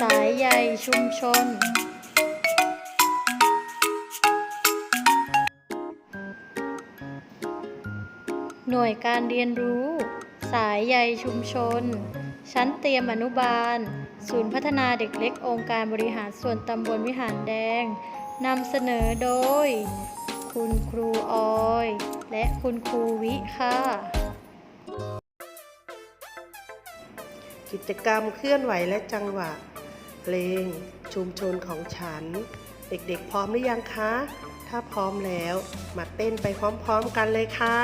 สายใยชุมชน หน่วยการเรียนรู้ สายใยชุมชน ชั้นเตรียมอนุบาล ศูนย์พัฒนาเด็กเล็กองค์การบริหารส่วนตำบลวิหารแดงนำเสนอโดย คุณครูออย และคุณครูวิค่ะ กิจกรรมเคลื่อนไหวและจังหวะ เพลง ชุมชนของฉัน เด็กๆ พร้อมหรือยังคะ ถ้าพร้อมแล้ว มาเต้นไปพร้อมๆกันเลยค่ะ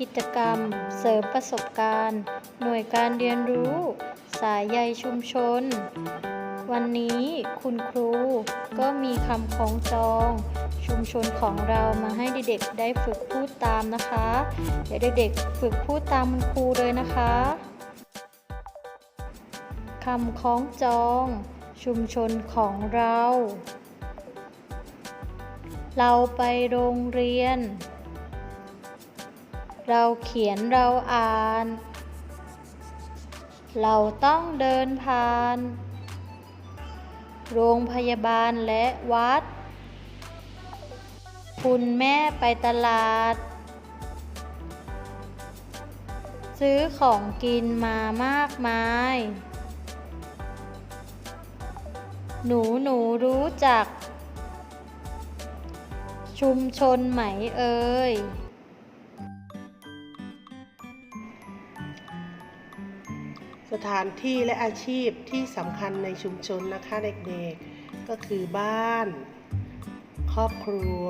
กิจกรรม เสริมประสบการณ์ หน่วยการเรียนรู้ สายใยชุมชน วันนี้คุณครูก็มีคำคองจอง ชุมชนของเรามาให้เด็กๆได้ฝึกพูดตามนะคะ เดี๋ยวเด็กๆฝึกพูดตามคุณครูเลยนะคะคำคล้องจอง ชุมชนของเรา เราไปโรงเรียน เราเขียนเราอ่าน เราต้องเดินผ่าน โรงพยาบาลและวัด คุณแม่ไปตลาด ซื้อของกินมามากมาย หนูหนูรู้จัก ชุมชนไหมเอ่ย ถานที่และอาชีพที่สำคัญในชุมชนนะคะเด็กๆ ก็คือบ้าน ครอบครัว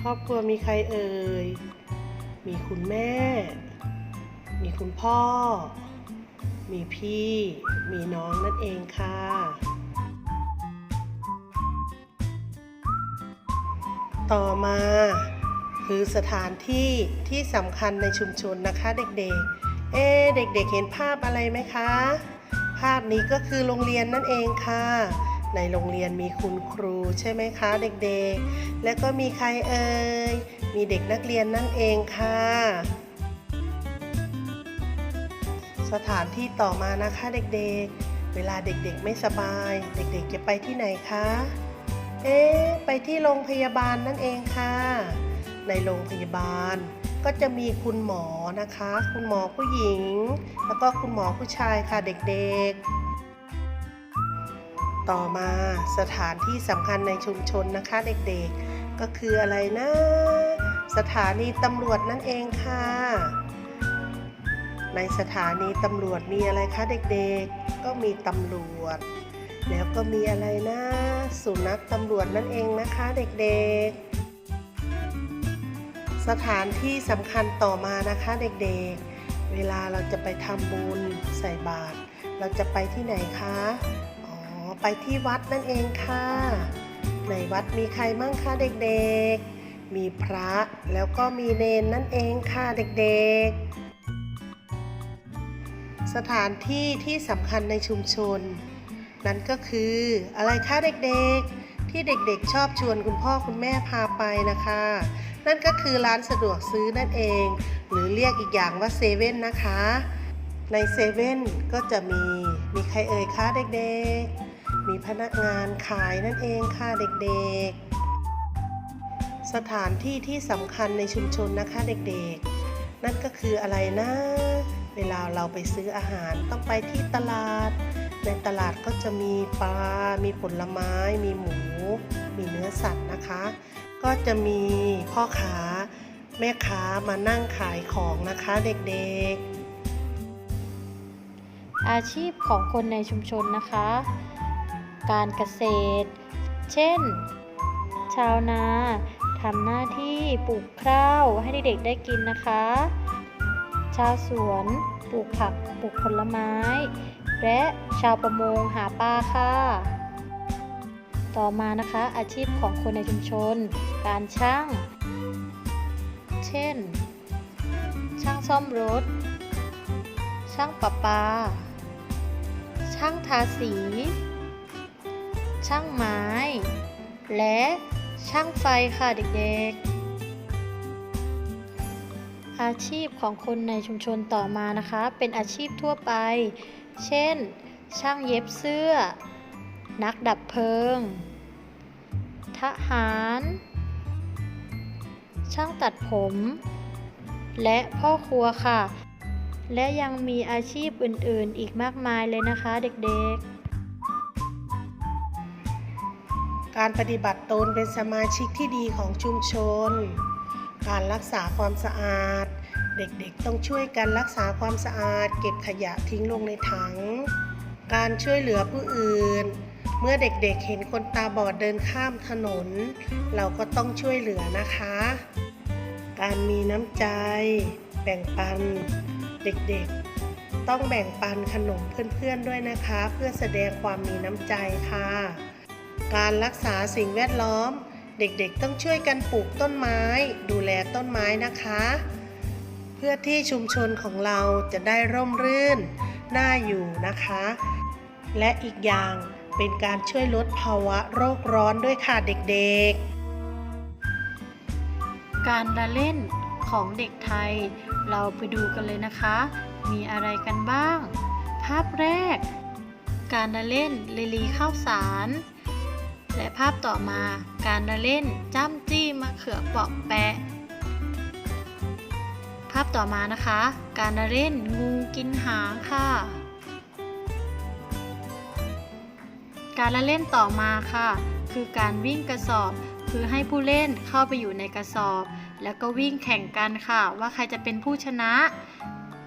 ครอบครัวมีใครเอ่ย มีคุณแม่ มีคุณพ่อ มีพี่ มีน้องนั่นเองค่ะต่อมา คือสถานที่ที่สำคัญในชุมชนนะคะเด็กๆ เอ๊เด็กๆเห็นภาพอะไรไหมคะ ภาพนี้ก็คือโรงเรียนนั่นเองค่ะ ในโรงเรียนมีคุณครูใช่ไหมคะเด็กๆ และก็มีใครเอ่ย มีเด็กนักเรียนนั่นเองค่ะ สถานที่ต่อมานะคะเด็กๆ เวลาเด็กๆไม่สบาย เด็กๆจะไปที่ไหนคะ เอ๊ไปที่โรงพยาบาลนั่นเองค่ะ ในโรงพยาบาล ก็จะมีคุณหมอนะคะ คุณหมอผู้หญิง แล้วก็คุณหมอผู้ชายค่ะเด็กๆ ต่อมาสถานที่สำคัญในชุมชนนะคะเด็กๆ ก็คืออะไรนะ สถานีตำรวจนั่นเองค่ะ ในสถานีตำรวจมีอะไรคะเด็กๆ ก็มีตำรวจ แล้วก็มีอะไรนะ สุนัขตำรวจนั่นเองนะคะเด็กๆ สถานที่สำคัญต่อมานะคะเด็กๆ เวลาเราจะไปทำบุญใส่บาตรเราจะไปที่ไหนคะ อ๋อ ไปที่วัดนั่นเองค่ะ ในวัดมีใครมั่งคะเด็กๆ มีพระแล้วก็มีเนนนั่นเองค่ะเด็กๆ สถานที่ที่สำคัญในชุมชน นั่นก็คืออะไรคะเด็กๆ ที่เด็กๆ ชอบชวนคุณพ่อคุณแม่พาไปนะคะ นั่นก็คือร้านสะดวกซื้อนั่นเอง หรือเรียกอีกอย่างว่าเซเว่นนะคะ ในเซเว่นก็จะมีมีใครเอ่ยคะเด็กๆ มีพนักงานขายนั่นเองค่ะเด็กๆ สถานที่ที่สำคัญในชุมชนนะคะเด็กๆ นั่นก็คืออะไรนะ เวลาเราไปซื้ออาหารต้องไปที่ตลาด ในตลาดก็จะมีปลา มีผลไม้ มีหมู มีเนื้อสัตว์นะคะ ก็จะมีพ่อค้าแม่ค้ามานั่งขายของนะคะเด็กๆ อาชีพของคนในชุมชนนะคะ การเกษตร เช่น ชาวนาทำหน้าที่ปลูกข้าวให้เด็กๆได้กินนะคะ ชาวสวนปลูกผักปลูกผลไม้ และชาวประมงหาปลาค่ะ ต่อมานะคะ อาชีพของคนในชุมชน การช่าง เช่น ช่างซ่อมรถ ช่างประปา ช่างทาสี ช่างไม้ และช่างไฟค่ะเด็กๆอาชีพของคนในชุมชนต่อมานะคะ เป็นอาชีพทั่วไป เช่น ช่างเย็บเสื้อ นักดับเพลิง ทหาร ช่างตัดผม และพ่อครัวค่ะ และยังมีอาชีพอื่นๆ อีกมากมายเลยนะคะเด็กๆการปฏิบัติตนเป็นสมาชิกที่ดีของชุมชน การรักษาความสะอาด เด็กๆ ต้องช่วยกันรักษาความสะอาด เก็บขยะทิ้งลงในถัง การช่วยเหลือผู้อื่น เมื่อเด็กๆเห็นคนตาบอดเดินข้ามถนน เราก็ต้องช่วยเหลือนะคะ การมีน้ำใจ แบ่งปัน เด็กๆ ต้องแบ่งปันขนมเพื่อนๆด้วยนะคะ เพื่อแสดงความมีน้ำใจค่ะ การรักษาสิ่งแวดล้อม เด็กๆ ต้องช่วยกันปลูกต้นไม้ ดูแลต้นไม้นะคะ เพื่อที่ชุมชนของเราจะได้ร่มรื่น น่าอยู่นะคะ และอีกอย่าง เป็นการช่วยลดภาวะโรคร้อนด้วยค่ะเด็กๆ การละเล่นของเด็กไทย เราไปดูกันเลยนะคะ มีอะไรกันบ้าง ภาพแรก การละเล่นลีลีข้าวสาร และภาพต่อมาการละเล่นจ้ำจี้มะเขือเปาะแปะ ภาพต่อมานะคะ การละเล่นงูกินหางค่ะ การละเล่นต่อมาค่ะ คือการวิ่งกระสอบ คือให้ผู้เล่นเข้าไปอยู่ในกระสอบ แล้วก็วิ่งแข่งกันค่ะ ว่าใครจะเป็นผู้ชนะ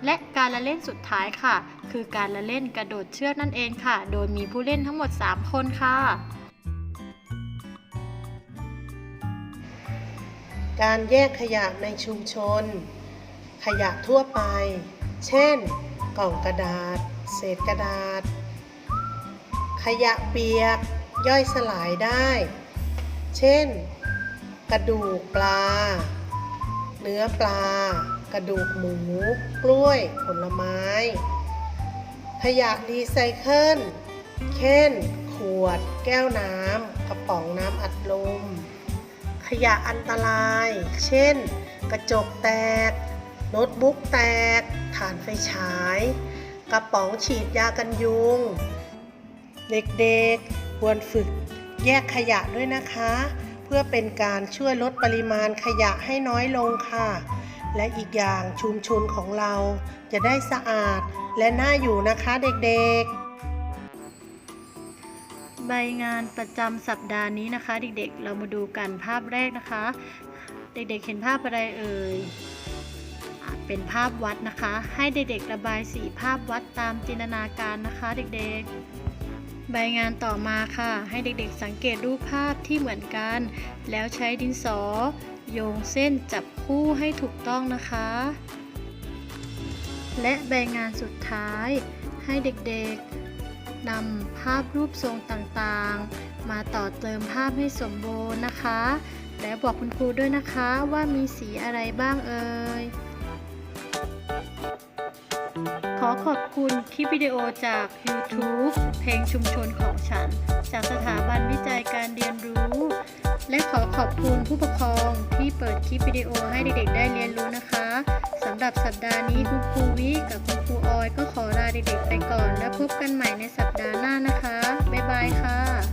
และการละเล่นสุดท้ายค่ะ คือการละเล่นกระโดดเชือกนั่นเองค่ะ โดยมีผู้เล่นทั้งหมด 3 คนค่ะการแยกขยะในชุมชน ขยะทั่วไป เช่น กล่องกระดาษ เศษกระดาษ ขยะเปียกย่อยสลายได้ เช่น กระดูกปลา เนื้อปลา กระดูกหมู กล้วย ผลไม้ ขยะรีไซเคิลเช่น ขวด แก้วน้ำกระป๋องน้ำอัดลม ขยะอันตราย เช่น กระจกแตก โน้ตบุ๊กแตกถ่านไฟฉาย กระป๋องฉีดยากันยุง เด็กๆ ควรฝึกแยกขยะด้วยนะคะ เพื่อเป็นการช่วยลดปริมาณขยะให้น้อยลงค่ะ และอีกอย่างชุมชนของเราจะได้สะอาดและน่าอยู่นะคะเด็กๆใบงานประจำสัปดาห์นี้นะคะ เด็กๆ เรามาดูกันภาพแรกนะคะ เด็กๆ เห็นภาพอะไรเอ่ยเป็นภาพวัดนะคะ ให้เด็กๆ ระบายสีภาพวัดตามจินตนาการนะคะ เด็กๆ ใบงานต่อมาค่ะ ให้เด็กๆสังเกตรูปภาพที่เหมือนกัน แล้วใช้ดินสอ โยงเส้นจับคู่ให้ถูกต้องนะคะ และใบงานสุดท้าย ให้เด็กๆนำภาพรูปทรงต่างๆ มาต่อเติมภาพให้สมบูรณ์นะคะ และบอกคุณครูด้วยนะคะว่ามีสีอะไรบ้างเอ่ย อขอบคุณคลิปวิดีโอจาก YouTube เพลงชุมชนของฉัน จากสถาบันวิจัยการเรียนรู้ และขอขอบคุณผู้ปกครองที่เปิดคลิปวิดีโอให้เด็กๆได้เรียนรู้นะคะสำหรับสัปดาห์นี้คุณครูวิกับคุณครูออยก็ขอลาเด็กๆไปก่อน แล้วพบกันใหม่ในสัปดาห์หน้านะคะ บ๊ายบายค่ะ